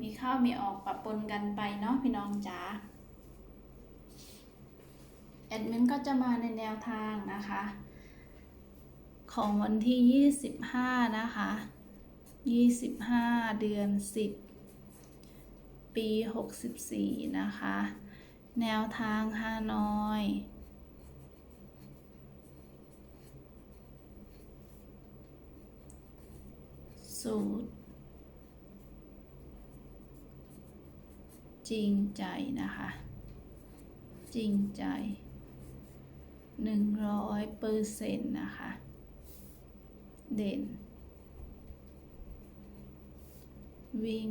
มีเข้ามีออกปะปนกันไปเนาะพี่น้องจ๋าแอดมินก็จะมาในแนวทางนะคะ ของวันที่ 25 นะคะ 25 เดือน 10 ปี 64 นะคะ แนวทางฮานอยสูตร จริงใจนะคะ จริงใจหนึ่งร้อยเปอร์เซ็นต์นะคะ เด่น วิ่ง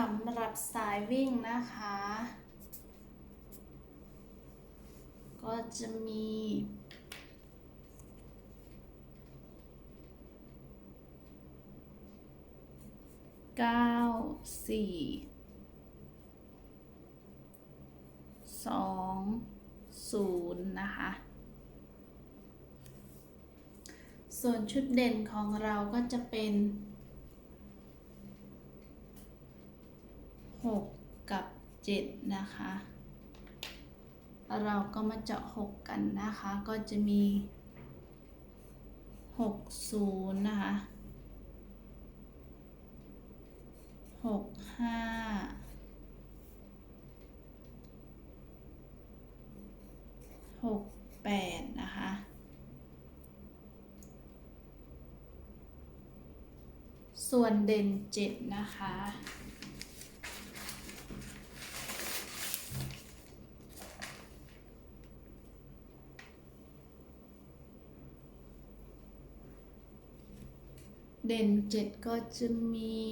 สำหรับสายวิ่งนะคะ ก็จะมีเก้าสี่สองศูนย์นะคะ ส่วนชุดเด่นของเราก็จะเป็น หกกับเจ็ดนะคะ เราก็มาเจาะหกกันนะคะ ก็จะมีหกศูนย์นะคะหกห้าหกแปดนะคะ ส่วนเด่นเจ็ดนะคะ เด่นเจ็ดก็จะมี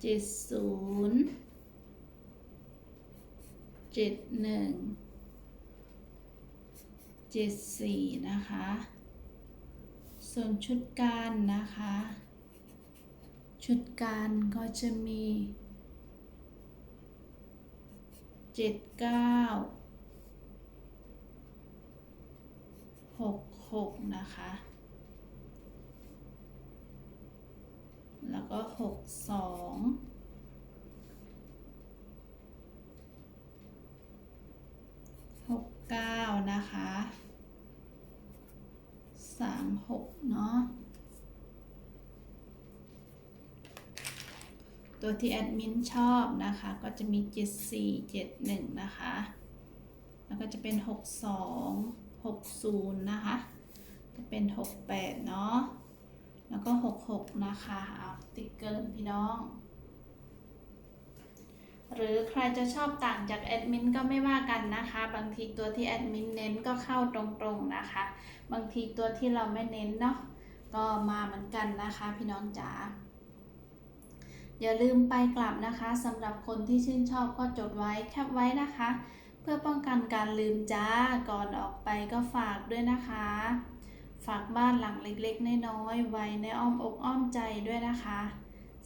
เจ็ดศูนย์เจ็ดหนึ่งเจ็ดสี่นะคะ ส่วนชุดการนะคะ ชุดการก็จะมีเจ็ดเก้า หกหกนะคะ แล้วก็หกสองหกเก้านะคะสามหกเนาะ ตัวที่แอดมินชอบนะคะ ก็จะมีเจ็ดสี่เจ็ดหนึ่งนะคะ แล้วก็จะเป็นหกสอง หกศูนย์นะคะ จะเป็นหกแปดเนาะ แล้วก็หกหกนะคะเอาติ๊กเกอร์พี่น้อง หรือใครจะชอบต่างจากแอดมินก็ไม่ว่ากันนะคะ บางทีตัวที่แอดมินเน้นก็เข้าตรงๆนะคะ บางทีตัวที่เราไม่เน้นเนาะ ก็มาเหมือนกันนะคะพี่น้องจ๋าอย่าลืมไปกลับนะคะสำหรับคนที่ชื่นชอบก็จดไว้แคปไว้นะคะ เพื่อป้องกันการลืมจ้าก่อนออกไปก็ฝากด้วยนะคะ ฝากบ้านหลังเล็กๆ น้อยๆไว้ในอ้อมอกอ้อมใจด้วยนะคะ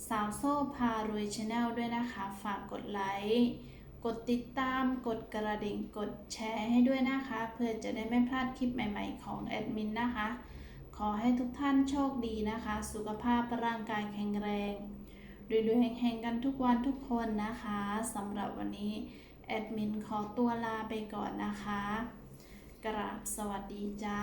สาวโซ่พารวยชาแนลด้วยนะคะ ฝากกดไลค์กดติดตามกดกระดิ่งกดแชร์ให้ด้วยนะคะ เพื่อจะได้ไม่พลาดคลิปใหม่ ๆ ของแอดมินนะคะ ขอให้ทุกท่านโชคดีนะคะ สุขภาพร่างกายแข็งแรงรวยๆแห่งๆกันทุกวันทุกคนนะคะสำหรับวันนี้ แอดมินขอตัวลาไปก่อนนะคะ กราบสวัสดีจ้า